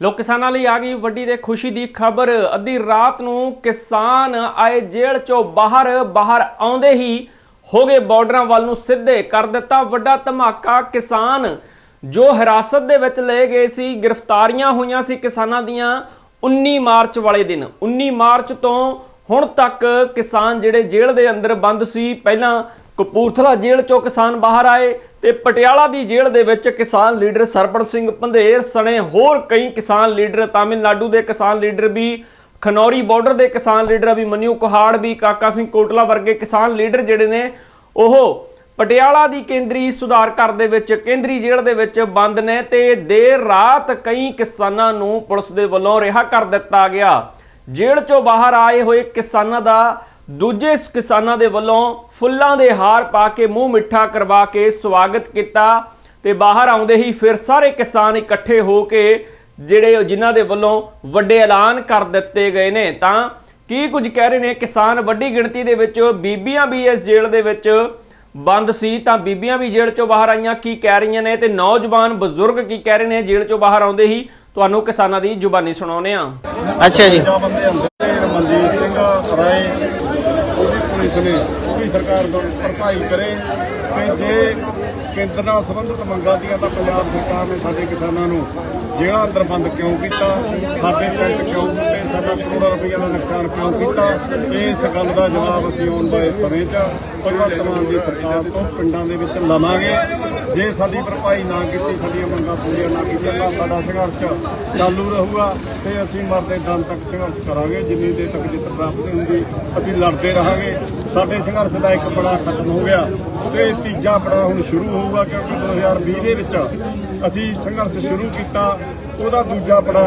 ਲੋਕ ਕਿਸਾਨਾਂ ਲਈ ਆ ਗਈ ਵੱਡੀ ਤੇ ਖੁਸ਼ੀ ਦੀ ਖਬਰ। ਅੱਧੀ ਰਾਤ ਨੂੰ ਕਿਸਾਨ ਆਏ ਜੇਲ੍ਹ ਚੋਂ ਬਾਹਰ ਬਾਹਰ ਆਉਂਦੇ ਹੀ ਹੋ ਗਏ ਬਾਰਡਰਾਂ ਵੱਲ ਨੂੰ ਸਿੱਧੇ ਕਰ ਦਿੱਤਾ ਵੱਡਾ ਧਮਾਕਾ। ਕਿਸਾਨ ਜੋ ਹਿਰਾਸਤ ਦੇ ਵਿੱਚ ਲਏ ਗਏ ਸੀ, ਗ੍ਰਿਫਤਾਰੀਆਂ ਹੋਈਆਂ ਸੀ ਕਿਸਾਨਾਂ ਦੀਆਂ 19 ਮਾਰਚ ਵਾਲੇ ਦਿਨ। 19 ਮਾਰਚ ਤੋਂ ਹੁਣ ਤੱਕ ਕਿਸਾਨ ਜਿਹੜੇ ਜੇਲ੍ਹ ਦੇ ਅੰਦਰ ਬੰਦ ਸੀ, ਪਹਿਲਾਂ ਕਪੂਰਥਲਾ ਜੇਲ੍ਹ ਚੋਂ ਕਿਸਾਨ ਬਾਹਰ ਆਏ ਤੇ ਪਟਿਆਲਾ ਦੀ ਜੇਲ੍ਹ ਦੇ ਵਿੱਚ ਕਿਸਾਨ ਲੀਡਰ ਸਰਪਣ ਸਿੰਘ ਪੰਧੇਰ ਸਣੇ ਹੋਰ ਕਈ ਕਿਸਾਨ ਲੀਡਰ, ਤਾਮਿਲਨਾਡੂ ਦੇ ਕਿਸਾਨ ਲੀਡਰ ਵੀ, ਖਨੌਰੀ ਬਾਰਡਰ ਦੇ ਕਿਸਾਨ ਲੀਡਰ ਵੀ, ਮਨਿਊ ਕੁਹਾੜ ਵੀ, ਕਾਕਾ ਸਿੰਘ ਕੋਟਲਾ ਵਰਗੇ ਕਿਸਾਨ ਲੀਡਰ ਜਿਹੜੇ ਨੇ, ਉਹ ਪਟਿਆਲਾ ਦੀ ਕੇਂਦਰੀ ਸੁਧਾਰ ਘਰ ਦੇ ਵਿੱਚ, ਕੇਂਦਰੀ ਜੇਲ੍ਹ ਦੇ ਵਿੱਚ ਬੰਦ ਨੇ ਤੇ ਦੇਰ ਰਾਤ ਕਈ ਕਿਸਾਨਾਂ ਨੂੰ ਪੁਲਿਸ ਦੇ ਵੱਲੋਂ ਰਿਹਾ ਕਰ ਦਿੱਤਾ ਗਿਆ। ਜੇਲ੍ਹ ਚੋਂ ਬਾਹਰ ਆਏ ਹੋਏ ਕਿਸਾਨਾਂ ਦਾ, ਦੂਜੇ ਕਿਸਾਨਾਂ ਦੇ ਵੱਲੋਂ ਫੁੱਲਾਂ ਦੇ ਹਾਰ ਪਾ ਕੇ ਮੂੰਹ ਮਿੱਠਾ ਕਰਵਾ ਕੇ ਸਵਾਗਤ ਕੀਤਾ ਤੇ ਬਾਹਰ ਆਉਂਦੇ ਹੀ ਫਿਰ ਸਾਰੇ ਕਿਸਾਨ ਇਕੱਠੇ ਹੋ ਕੇ ਜਿਹੜੇ ਜਿਨ੍ਹਾਂ ਦੇ ਵੱਲੋਂ ਵੱਡੇ ਐਲਾਨ ਕਰ ਦਿੱਤੇ ਗਏ ਨੇ। ਤਾਂ ਕੀ ਕੁਝ ਕਹਿ ਰਹੇ ਨੇ? ਕਿਸਾਨ ਵੱਡੀ ਗਿਣਤੀ ਦੇ ਵਿੱਚ ਬੀਬੀਆਂ ਵੀ ਇਸ ਜੇਲ੍ਹ ਦੇ ਵਿੱਚ ਬੰਦ ਸੀ ਤਾਂ ਬੀਬੀਆਂ ਵੀ ਜੇਲ੍ਹ ਚੋਂ ਬਾਹਰ ਆਈਆਂ। ਕੀ ਕਹਿ ਰਹੀਆਂ ਨੇ ਤੇ ਨੌਜਵਾਨ ਬਜ਼ੁਰਗ ਕੀ ਕਹਿ ਰਹੇ ਨੇ? ਜੇਲ੍ਹ ਚੋਂ ਬਾਹਰ ਆਉਂਦੇ ਹੀ ਤੁਹਾਨੂੰ ਕਿਸਾਨਾਂ ਦੀ ਜ਼ੁਬਾਨੀ ਸੁਣਾਉਂਦੇ ਆ ਅੱਛਾ ਜੀ। ਮਨਜੀਤ ਸਿੰਘ ਰਾਏ ਉਹਦੀ ਪੁਲਿਸ ਨੇ ਉਹਦੀ ਸਰਕਾਰ ਤੋਂ ਭਰਪਾਈ ਕਰੇ ਤੇ ਜੇ ਕੇਂਦਰ ਨਾਲ ਸੰਬੰਧਿਤ ਮੰਗਾਂ ਦੀਆਂ ਤਾਂ ਪੰਜਾਬ ਸਰਕਾਰ ਨੇ ਸਾਡੇ ਕਿਸਾਨਾਂ ਨੂੰ ਜਿਹੜਾ ਅੰਦਰ ਬੰਦ ਕਿਉਂ ਕੀਤਾ? ਸਾਡੇ ਪਿੰਡ ਕਿਉਂ ਪੁੱਟੇ ਸਾਡਾ ਕਰੋੜਾਂ ਰੁਪਈਆ ਦਾ ਨੁਕਸਾਨ ਕਿਉਂ ਕੀਤਾ? ਇਸ ਗੱਲ ਦਾ ਜਵਾਬ ਅਸੀਂ ਆਉਣ ਵਾਲੇ ਸਮੇਂ 'ਚ ਭਗਵੰਤ ਮਾਨ ਦੀ ਸਰਕਾਰ ਤੋਂ ਪਿੰਡਾਂ ਦੇ ਵਿੱਚ ਲਵਾਂਗੇ। ਜੇ ਸਾਡੀ ਭਰਪਾਈ ਨਾ ਕੀਤੀ, ਸਾਡੀਆਂ ਮੰਗਾਂ ਪੂਰੀਆਂ ਨਾ ਕੀਤੀਆਂ ਤਾਂ ਸਾਡਾ ਸੰਘਰਸ਼ ਚਾਲੂ ਰਹੂਗਾ ਤੇ ਅਸੀਂ ਮਰਦੇ ਦਮ ਤੱਕ ਸੰਘਰਸ਼ ਕਰਾਂਗੇ। ਜਿੰਨੀ ਦੇਰ ਤੱਕ ਜਿੱਤ ਪ੍ਰਾਪਤ ਹੁੰਦੀ, ਅਸੀਂ ਲੜਦੇ ਰਹਾਂਗੇ। ਸਾਡੇ ਸੰਘਰਸ਼ ਦਾ ਇੱਕ ਬੜਾ ਖਤਮ ਹੋ ਗਿਆ ਤੇ ਤੀਜਾ ਬੜਾ ਹੁਣ ਸ਼ੁਰੂ ਹੋਊਗਾ ਕਿਉਂਕਿ 2020 ਦੇ ਵਿੱਚ ਅਸੀਂ ਸੰਘਰਸ਼ ਸ਼ੁਰੂ ਕੀਤਾ, ਉਹਦਾ ਦੂਜਾ ਬੜਾ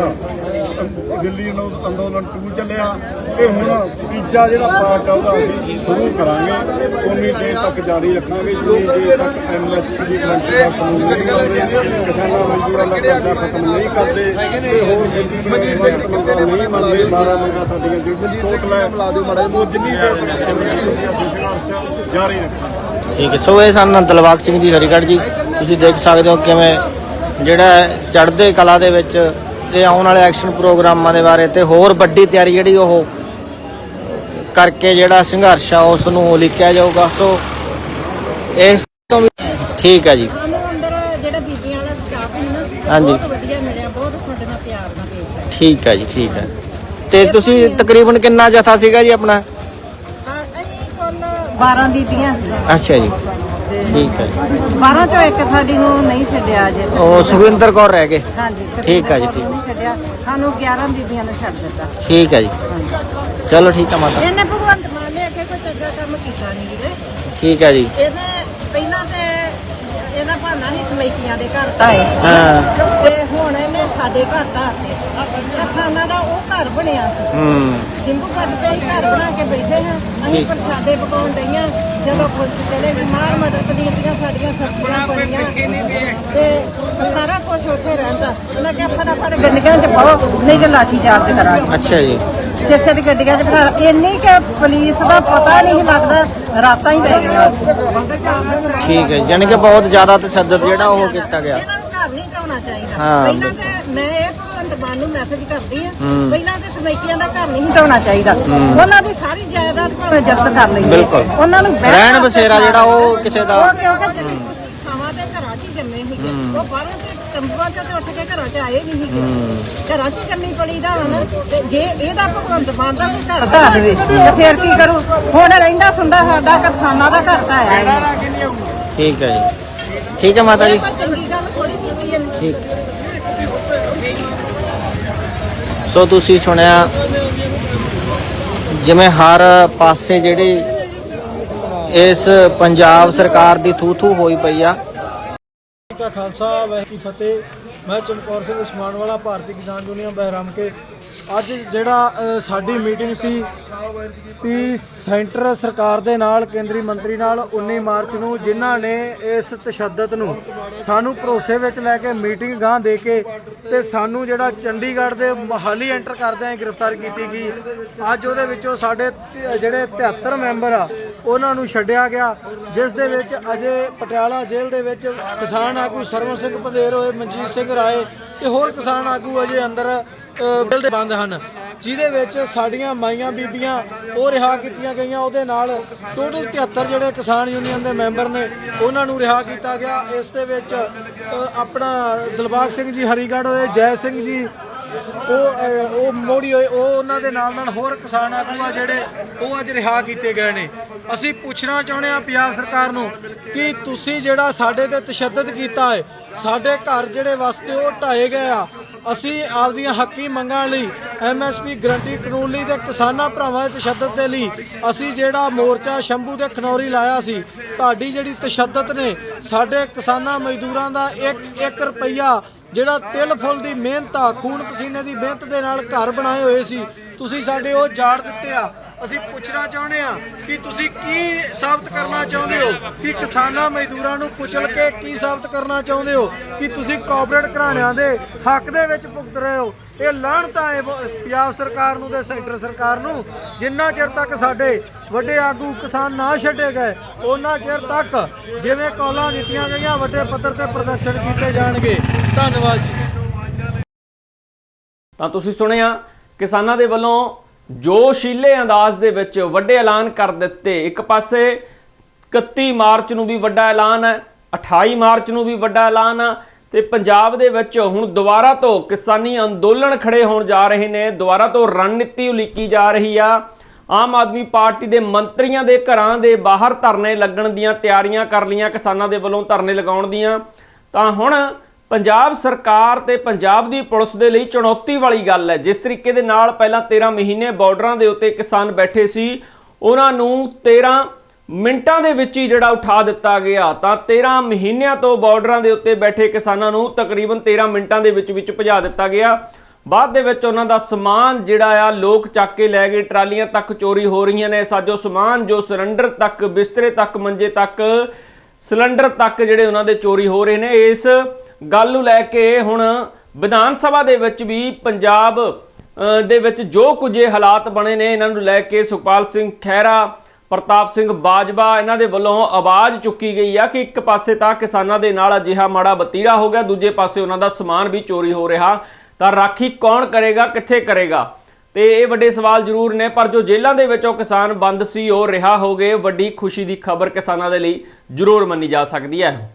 ਦਿੱਲੀ ਨੂੰ ਅੰਦੋਲਨ 2 ਚੱਲਿਆ ਤੇ ਹੁਣ ਤੀਜਾ ਜਿਹੜਾ ਪਾਰਟ ਆ ਉਹਦਾ ਅਸੀਂ ਸ਼ੁਰੂ ਕਰਾਂਗੇ। ਉਨੀ ਦੇਰ ਤੱਕ ਜਾਰੀ ਰੱਖਾਂਗੇ ਜਿੰਨੀ ਦੇਰ ਤੱਕ ਐਮਐਸਪੀ ਦੀ ਗਰੰਟੀ ਦਾ ਕਾਨੂੰਨ ਨਹੀਂ ਕਿਸਾਨਾਂ ਮਜ਼ਦੂਰਾਂ ਦਾ ਕਰਜ਼ਾ ਖਤਮ ਨਹੀਂ ਕਰਦੇ ਤੇ ਹੋਰ ਜਿੰਨੀ ਮਜੀਦ ਸਿੰਘ ਨਹੀਂ ਮੰਨਦੇ 12 ਮੰਗਾਂ ਸਾਡੀਆਂ ਟੋਟਲ ਹੈ ਮਿਲਾ ਦਿਓ ਮਾੜਾ ਉਹ ਜਿੰਨੀ ਦੇਰ ਤੱਕ ਜਾਰੀ ਰੱਖਾਂਗੇ। ਠੀਕ ਹੈ। ਸੋ ਇਹ ਸਨ ਦਿਲਬਾਗ ਸਿੰਘ ਜੀ ਹਰੀਗੜ੍ਹ ਜੀ। ਤੁਸੀਂ ਦੇਖ ਸਕਦੇ ਹੋ ਕਿਵੇਂ ਜਿਹੜਾ ਚੜ੍ਹਦੇ ਕਲਾ ਦੇ ਵਿੱਚ ਤੇ ਆਉਣ ਵਾਲੇ ਐਕਸ਼ਨ ਪ੍ਰੋਗਰਾਮਾਂ ਦੇ ਬਾਰੇ ਤੇ ਹੋਰ ਵੱਡੀ ਤਿਆਰੀ ਜਿਹੜੀ ਉਹ ਕਰਕੇ ਜਿਹੜਾ ਸੰਘਰਸ਼ ਆ ਉਸ ਨੂੰ ਲਿਖਿਆ ਜਾਊਗਾ। ਸੋ ਇਸ ਤੋਂ ਵੀ ਠੀਕ ਹੈ ਜੀ। ਸਾਨੂੰ ਅੰਦਰ ਜਿਹੜਾ ਬੀਬੀਆਂ ਵਾਲਾ ਸਟਾਫ ਹੈ ਨਾ ਹਾਂਜੀ। ਬਹੁਤ ਵਧੀਆ ਮਿਲਿਆ ਬਹੁਤ ਤੁਹਾਡੇ ਨਾਲ ਪਿਆਰ ਨਾਲ ਪੇਸ਼ ਆਇਆ ਠੀਕ ਹੈ ਜੀ ਠੀਕ ਹੈ ਤੇ ਤੁਸੀਂ ਤਕਰੀਬਨ ਕਿੰਨਾ ਜਥਾ ਸੀਗਾ ਜੀ ਆਪਣਾ? ਸਾ- ਅਸੀਂ ਕੁੱਲ 12 ਬੀਬੀਆਂ ਸੀ। ਅੱਛਾ ਜੀ। ਠੀਕ ਹੈ ਜੀ। 12 ਚੋਂ ਇੱਕ ਸਾਡੀ ਨੂੰ ਨਹੀਂ ਛੱਡਿਆ ਜੇ ਉਹ ਸੁਖਵਿੰਦਰ ਕੌਰ ਰਹਿ ਗਏ। ਹਾਂਜੀ ਠੀਕ ਹੈ ਜੀ, ਕੌਰ ਨੂੰ ਨਹੀਂ ਛੱਡਿਆ। ਸਾਨੂੰ 11 ਬੀਬੀਆਂ ਨੇ ਛੱਡ ਦਿੱਤਾ। ਠੀਕ ਹੈ ਜੀ। ਚਲੋ ਠੀਕ ਹੈ ਮਾਤਾ। ਇਹਨੇ ਭਗਵੰਤ ਮਾਨ ਨੇ ਅੱਗੇ ਕੋਈ ਚੰਗਾ ਕੰਮ ਕੀਤਾ ਨਹੀਂ ਵੀਰੇ। ਠੀਕ ਹੈ ਜੀ। ਇਹਨੇ ਪਹਿਲਾਂ ਤੇ ਇਹਦਾ ਭਾਣਾ ਨਹੀਂ ਸਮੈਕੀਆਂ ਦੇ ਘਰ ਤਾਏ ਹਾਂ। ਤੇ ਹੁਣ ਇਹਨੇ ਸਾਡੇ ਘਰ ਧਾਰਤੇ ਖਾਨਾ ਦਾ ਉਹ ਘਰ ਬਣਿਆ ਸੀ। ਹੂੰ। ਸਿੰਬੂ ਕੱਟ ਤੇ ਹੀ ਘਰ ਬਣਾ ਕੇ ਬੈਠੇ ਹਾਂ। ਅਸੀਂ ਠੀਕ। ਪ੍ਰਸ਼ਾਦੇ ਪਕਾਉਣ ਡਈਆਂ। ਚਲੇ ਗਈ ਮਾਰ ਮਟਰ ਪਨੀਰ ਦੀਆਂ ਸਾਡੀਆਂ ਸਬਜ਼ੀਆਂ ਬਣੀਆਂ ਤੇ ਸਾਰਾ ਕੁਝ ਉੱਥੇ ਰਹਿੰਦਾ। ਉਹਨਾਂ ਕਿਹਾ ਫਟਾਫਟ ਗੱਡੀਆਂ 'ਚ ਪਾਓ ਨਹੀਂ ਤੇ ਲਾਠੀ ਚਾਰਜ ਕਰਾਂਗੇ ਅੱਛਾ ਜੀ। ਛੇ ਦੀ ਗੱਡੀਆਂ 'ਚ ਬਿਠਾ ਇੰਨੀ ਕਿ ਪੁਲਿਸ ਦਾ ਪਤਾ ਨਹੀਂ ਲੱਗਦਾ ਰਾਤਾਂ ਹੀ ਪੈ ਗਈਆਂ। ਠੀਕ ਹੈ ਯਾਨੀ ਕਿ ਬਹੁਤ ਜ਼ਿਆਦਾ ਤਸ਼ੱਦਦ ਜਿਹੜਾ ਉਹ ਕੀਤਾ ਗਿਆ ਇਹਨਾਂ ਨੂੰ ਘਰ ਨਹੀਂ ਢਾਉਣਾ ਚਾਹੀਦਾ। ਹਾਂ। ਪਹਿਲਾਂ ਤੇ ਮੈਂ ਇਹ ਭਗਵੰਤ ਮਾਨ ਨੂੰ ਮੈਸੇਜ ਕਰਦੀ ਆ ਹੂੰ। ਪਹਿਲਾਂ ਤੇ ਸਮੈਕੀਆਂ ਦਾ ਘਰ ਨਹੀਂ ਢਾਉਣਾ ਚਾਹੀਦਾ। ਉਹਨਾਂ ਦੀ ਸਾਰੀ ਜਾਇਦਾਦ ਭਾਵੇਂ ਜ਼ਬਤ ਕਰ ਲਈਏ। ਬਿਲਕੁਲ। ਉਹਨਾਂ ਨੂੰ ਬਹਿਣ ਰਹਿਣ ਵਾਸਤੇ ਬਸੇਰਾ ਜਿਹੜਾ ਉਹ ਕਿਸੇ ਦਾ- ਉਹ ਕਿਉਂਕਿ ਜਿਵੇਂ ਥਾਵਾਂ ਤੇ ਘਰਾਂ 'ਚ ਹੀ ਜੰਮੇ ਸੀਗੇ। ਉਹ ਬਾਹਰੋਂ ਤੇ ਕੰਬਾਂ 'ਚੋਂ ਤੇ ਉੱਠ ਕੇ ਘਰਾਂ 'ਚ ਆਏ ਨਹੀਂ ਸੀਗੇ। ਘਰਾਂ 'ਚ ਹੀ ਜੰਮੀ ਪਲੀ ਦਾ ਹੁਣ ਤੇ ਜੇ ਇਹਦਾ ਭਗਵੰਤ ਮਾਨ ਦਾ ਕੋਈ ਘਰ ਢਾ ਦੇਵੇ। ਤੇ ਫੇਰ ਕੀ ਕਰੂ? ਹੁਣ ਰਹਿੰਦਾ ਸੁੰਦਾ ਸਾਡਾ ਕਰਸਾਨਾ ਦਾ ਘਰ ਢਾਇਆ ਹੈ ਠੀਕ ਹੈ ਜੀ। ਠੀਕ ਹੈ ਮਾਤਾ ਜੀ। ਕੋਈ ਚੰਗੀ ਗੱਲ ਠੀਕ। ਸੋ ਤੁਸੀਂ ਸੁਣਿਆ ਜਿਵੇਂ ਹਰ ਪਾਸੇ ਜਿਹੜੀ ਇਸ ਪੰਜਾਬ ਸਰਕਾਰ ਦੀ ਥੂ ਥੂ ਹੋਈ ਪਈ ਆ। ਕਾ ਖਾਲਸਾ ਕੀ ਫਤਿਹ। ਮੈਂ ਚਮਕੌਰ ਸਿੰਘ ਉਸਮਾਨ ਵਾਲਾ ਭਾਰਤੀ ਕਿਸਾਨ ਯੂਨੀਅਨ ਬਹਿਰਾਮ ਕੇ। ਅੱਜ ਜਿਹੜਾ ਸਾਡੀ ਮੀਟਿੰਗ ਸੀ ਕਿ ਸੈਂਟਰ ਸਰਕਾਰ ਦੇ ਨਾਲ ਕੇਂਦਰੀ ਮੰਤਰੀ ਨਾਲ 19 ਮਾਰਚ ਨੂੰ ਜਿਨ੍ਹਾਂ ਨੇ ਇਸ ਤਸ਼ੱਦਦ ਨੂੰ ਸਾਨੂੰ ਭਰੋਸੇ ਵਿੱਚ ਲੈ ਕੇ ਮੀਟਿੰਗ ਗਾਂ ਦੇ ਕੇ ਤੇ ਸਾਨੂੰ ਜਿਹੜਾ ਚੰਡੀਗੜ੍ਹ ਦੇ ਮਹਾਲੀ ਐਂਟਰ ਕਰਦਿਆਂ ਗ੍ਰਿਫਤਾਰ ਕੀਤੀ ਗਈ। ਅੱਜ ਉਹਦੇ ਵਿੱਚੋਂ ਸਾਡੇ ਤ- ਜਿਹੜੇ 73 ਮੈਂਬਰ ਆ ਉਹਨਾਂ ਨੂੰ ਛੱਡਿਆ ਗਿਆ ਜਿਸ ਦੇ ਵਿੱਚ ਅਜੇ ਪਟਿਆਲਾ ਜੇਲ੍ਹ ਦੇ ਵਿੱਚ ਕਿਸਾਨ ਆਗੂ ਸਰਵਨ ਸਿੰਘ ਪੰਧੇਰ ਹੋਏ ਮਨਜੀਤ ਸਿੰਘ ਰਾਏ ਤੇ ਹੋਰ ਕਿਸਾਨ ਆਗੂ ਅਜੇ ਅੰਦਰ ਅ, ਦੇ ਬੰਦ ਹਨ। ਜਿਹਦੇ ਵਿੱਚ ਸਾਡੀਆਂ ਮਾਈਆਂ ਬੀਬੀਆਂ ਉਹ ਰਿਹਾ ਕੀਤੀਆਂ ਗਈਆਂ, ਉਹਦੇ ਨਾਲ ਟੋਟਲ 73 ਜਿਹੜੇ ਕਿਸਾਨ ਯੂਨੀਅਨ ਦੇ ਮੈਂਬਰ ਨੇ, ਉਹਨਾਂ ਨੂੰ ਰਿਹਾ ਕੀਤਾ ਗਿਆ। ਇਸ ਦੇ ਵਿੱਚ ਆਪਣਾ ਦਿਲਬਾਗ ਸਿੰਘ ਜੀ, ਹਰੀਗੜ੍ਹ ਹੋਏ, ਜੈ ਸਿੰਘ ਜੀ, ਉਹ ਉਹ ਮੋੜੀ ਹੋਏ, ਉਹ ਉਹਨਾਂ ਦੇ ਨਾਲ ਨਾਲ ਹੋਰ ਕਿਸਾਨ ਆਗੂ ਆ ਜਿਹੜੇ ਉਹ ਅੱਜ ਰਿਹਾ ਕੀਤੇ ਗਏ ਨੇ। ਅਸੀਂ ਪੁੱਛਣਾ ਚਾਹੁੰਦੇ ਆ ਪੰਜਾਬ ਸਰਕਾਰ ਨੂੰ ਕਿ ਤੁਸੀਂ ਜਿਹੜਾ ਸਾਡੇ ਤੇ ਤਸ਼ੱਦਦ ਕੀਤਾ ਹੈ, ਸਾਡੇ ਘਰ ਜਿਹੜੇ ਵਸਦੇ ਉਹ ਢਾਏ ਗਏ ਆ ਅਸੀਂ ਆਪਦੀਆਂ ਹੱਕੀ ਮੰਗਾਂ ਲਈ ਐਮਐਸਪੀ ਗਰੰਟੀ ਕਾਨੂੰਨ ਲਈ ਤੇ ਕਿਸਾਨਾਂ ਭਰਾਵਾਂ ਦੇ ਤਸ਼ੱਦਦ ਦੇ ਲਈ ਅਸੀਂ ਜਿਹੜਾ ਮੋਰਚਾ ਸ਼ੰਭੂ ਤੇ ਖਨੌਰੀ ਲਾਇਆ ਸੀ, ਤੁਹਾਡੀ ਜਿਹੜੀ ਤਸ਼ੱਦਦ ਨੇ, ਸਾਡੇ ਕਿਸਾਨਾਂ ਮਜ਼ਦੂਰਾਂ ਦਾ 1 1 ਰੁਪਈਆ ਜਿਹੜਾ ਤਿਲ ਫੁੱਲ ਦੀ ਮਿਹਨਤ ਆ, ਖੂਨ ਪਸੀਨੇ ਦੀ ਮਿਹਨਤ ਦੇ ਨਾਲ ਘਰ ਬਣਾਏ ਹੋਏ ਸੀ, ਤੁਸੀਂ ਸਾਡੇ ਉਹ ਜਾੜ ਦਿੱਤੇ ਆ। ਅਸੀਂ ਪੁੱਛਣਾ ਚਾਹੁੰਦੇ ਆ ਕਿ ਤੁਸੀਂ ਕੀ ਸਾਬਤ ਕਰਨਾ ਚਾਹੁੰਦੇ ਹੋ? ਕਿ ਕਿਸਾਨਾਂ ਮਜ਼ਦੂਰਾਂ ਨੂੰ ਕੁਚਲ ਕੇ ਕੀ ਸਾਬਤ ਕਰਨਾ ਚਾਹੁੰਦੇ ਹੋ? ਕਿ ਤੁਸੀਂ ਕਾਰਪੋਰੇਟ ਘਰਾਣਿਆਂ ਦੇ ਹੱਕ ਦੇ ਵਿੱਚ ਭੁਗਤ ਰਹੇ ਹੋ? ਇਹ ਲਾਹਣਤਾ ਹੈ ਪੰਜਾਬ ਸਰਕਾਰ ਨੂੰ ਤੇ ਸੈਂਟਰ ਸਰਕਾਰ ਨੂੰ, ਜਿੰਨਾ ਚਿਰ ਤੱਕ ਸਾਡੇ ਵੱਡੇ ਆਗੂ ਕਿਸਾਨ ਨਾ ਛੱਡੇ ਗਏ ਉਹਨਾਂ ਚਿਰ ਤੱਕ ਜਿਵੇਂ ਕੌਲਾਂ ਦਿੱਤੀਆਂ ਗਈਆਂ, ਵੱਡੇ ਪੱਧਰ ਤੇ ਪ੍ਰਦਰਸ਼ਨ ਕੀਤੇ ਜਾਣਗੇ। ਧੰਨਵਾਦ ਜੀ। ਤਾਂ ਤੁਸੀਂ ਸੁਣਿਆ, ਕਿਸਾਨਾਂ ਦੇ ਵੱਲੋਂ ਜੋਸ਼ੀਲੇ ਅੰਦਾਜ਼ ਦੇ ਵਿੱਚ ਵੱਡੇ ਐਲਾਨ ਕਰ ਦਿੱਤੇ, ਇੱਕ ਪਾਸੇ 31 ਮਾਰਚ ਨੂੰ ਵੀ ਵੱਡਾ ਐਲਾਨ ਹੈ 28 ਮਾਰਚ ਨੂੰ ਵੀ ਵੱਡਾ ਐਲਾਨ ਆ, ਤੇ ਪੰਜਾਬ ਦੇ ਵਿੱਚ ਹੁਣ ਦੁਬਾਰਾ ਤੋਂ ਕਿਸਾਨੀ ਅੰਦੋਲਨ ਖੜੇ ਹੋਣ ਜਾ ਰਹੇ ਨੇ, ਦੁਬਾਰਾ ਤੋਂ ਰਣਨੀਤੀ ਉਲੀਕੀ ਜਾ ਰਹੀ ਆ। ਆਮ ਆਦਮੀ ਪਾਰਟੀ ਦੇ ਮੰਤਰੀਆਂ ਦੇ ਘਰਾਂ ਦੇ ਬਾਹਰ ਧਰਨੇ ਲੱਗਣ ਦੀਆਂ ਤਿਆਰੀਆਂ ਕਰ ਲਈਆਂ, ਕਿਸਾਨਾਂ ਦੇ ਵੱਲੋਂ ਧਰਨੇ ਲਗਾਉਣ ਦੀਆਂ। ਤਾਂ ਹੁਣ ਪੰਜਾਬ ਸਰਕਾਰ ਤੇ ਪੰਜਾਬ ਦੀ ਪੁਲਿਸ ਦੇ ਲਈ ਚੁਣੌਤੀ ਵਾਲੀ ਗੱਲ ਹੈ। ਜਿਸ ਤਰੀਕੇ ਦੇ ਨਾਲ ਪਹਿਲਾਂ 13 ਮਹੀਨੇ ਬਾਰਡਰਾਂ ਦੇ ਉੱਤੇ ਕਿਸਾਨ ਬੈਠੇ ਸੀ, ਉਹਨਾਂ ਨੂੰ 13 ਮਿੰਟਾਂ ਦੇ ਵਿੱਚ ਹੀ ਜਿਹੜਾ ਉਠਾ ਦਿੱਤਾ ਗਿਆ। ਤਾਂ 13 ਮਹੀਨਿਆਂ ਤੋਂ ਬਾਰਡਰਾਂ ਦੇ ਉੱਤੇ ਬੈਠੇ ਕਿਸਾਨਾਂ ਨੂੰ ਤਕਰੀਬਨ 13 ਮਿੰਟਾਂ ਦੇ ਵਿੱਚ ਵਿੱਚ ਭਜਾ ਦਿੱਤਾ ਗਿਆ। ਬਾਅਦ ਦੇ ਵਿੱਚ ਉਹਨਾਂ ਦਾ ਸਮਾਨ ਜਿਹੜਾ ਆ, ਲੋਕ ਚੱਕ ਕੇ ਲੈ ਗਏ। ਟਰਾਲੀਆਂ ਤੱਕ ਚੋਰੀ ਹੋ ਰਹੀਆਂ ਨੇ। ਸਾਜੋ, ਸਮਾਨ ਜੋ ਸਿਲੰਡਰ ਤੱਕ, ਬਿਸਤਰੇ ਤੱਕ, ਮੰਜੇ ਤੱਕ, ਸਿਲੰਡਰ ਤੱਕ ਜਿਹੜੇ ਉਹਨਾਂ ਦੇ ਚੋਰੀ ਹੋ ਰਹੇ ਨੇ, ਇਸ ਗੱਲ ਨੂੰ ਲੈ ਕੇ ਹੁਣ ਵਿਧਾਨ ਸਭਾ ਦੇ ਵਿੱਚ ਵੀ ਪੰਜਾਬ ਦੇ ਵਿੱਚ ਜੋ ਕੁਝ ਇਹ ਹਾਲਾਤ ਬਣੇ ਨੇ, ਇਹਨਾਂ ਨੂੰ ਲੈ ਕੇ ਸੁਖਪਾਲ ਸਿੰਘ ਖਹਿਰਾ, ਪ੍ਰਤਾਪ ਸਿੰਘ ਬਾਜਵਾ, ਇਹਨਾਂ ਦੇ ਵੱਲੋਂ ਆਵਾਜ਼ ਚੁੱਕੀ ਗਈ ਆ ਕਿ ਇੱਕ ਪਾਸੇ ਤਾਂ ਕਿਸਾਨਾਂ ਦੇ ਨਾਲ ਅਜਿਹਾ ਮਾੜਾ ਬਤੀਰਾ ਹੋ ਗਿਆ, ਦੂਜੇ ਪਾਸੇ ਉਹਨਾਂ ਦਾ ਸਮਾਨ ਵੀ ਚੋਰੀ ਹੋ ਰਿਹਾ। ਤਾਂ ਰਾਖੀ ਕੌਣ ਕਰੇਗਾ, ਕਿੱਥੇ ਕਰੇਗਾ? ਤੇ ਇਹ ਵੱਡੇ ਸਵਾਲ ਜ਼ਰੂਰ ਨੇ, ਪਰ ਜੋ ਜੇਲ੍ਹਾਂ ਦੇ ਵਿੱਚ ਉਹ ਕਿਸਾਨ ਬੰਦ ਸੀ, ਉਹ ਰਿਹਾ ਹੋ ਗਏ ਵੱਡੀ ਖੁਸ਼ੀ ਦੀ ਖਬਰ ਕਿਸਾਨਾਂ ਦੇ ਲਈ ਜ਼ਰੂਰ ਮੰਨੀ ਜਾ ਸਕਦੀ ਹੈ।